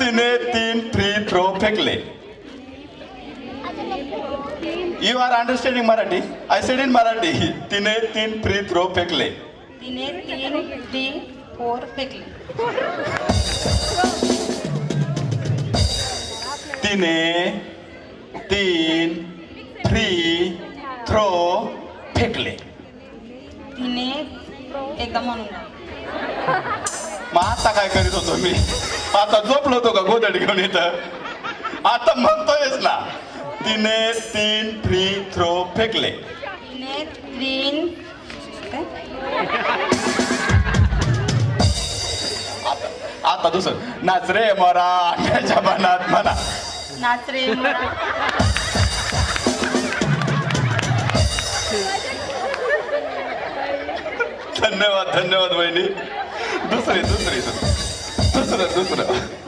तिने तीन free throw फेकले. You are understanding Marathi I said in Marathi तिने तीन फ्री थ्रो फेकले. तिने तीन थ्री फोर फेकले. तिने तीन फ्री थ्रो फेकले. तिने एकदा म्हणून. मग आता काय करीत होतो मी? आता झोपलो होतो का गोदड घेऊन इथं? आता म्हणतोयच ना तिने तीन फ्री थ्रो फेकले? आता दुसरं. नाच रे मोरा मनात म्हणा. नाच रे मोरा. धन्यवाद धन्यवाद बहिणी दुसरे दुसरे दुसरं. दुसरं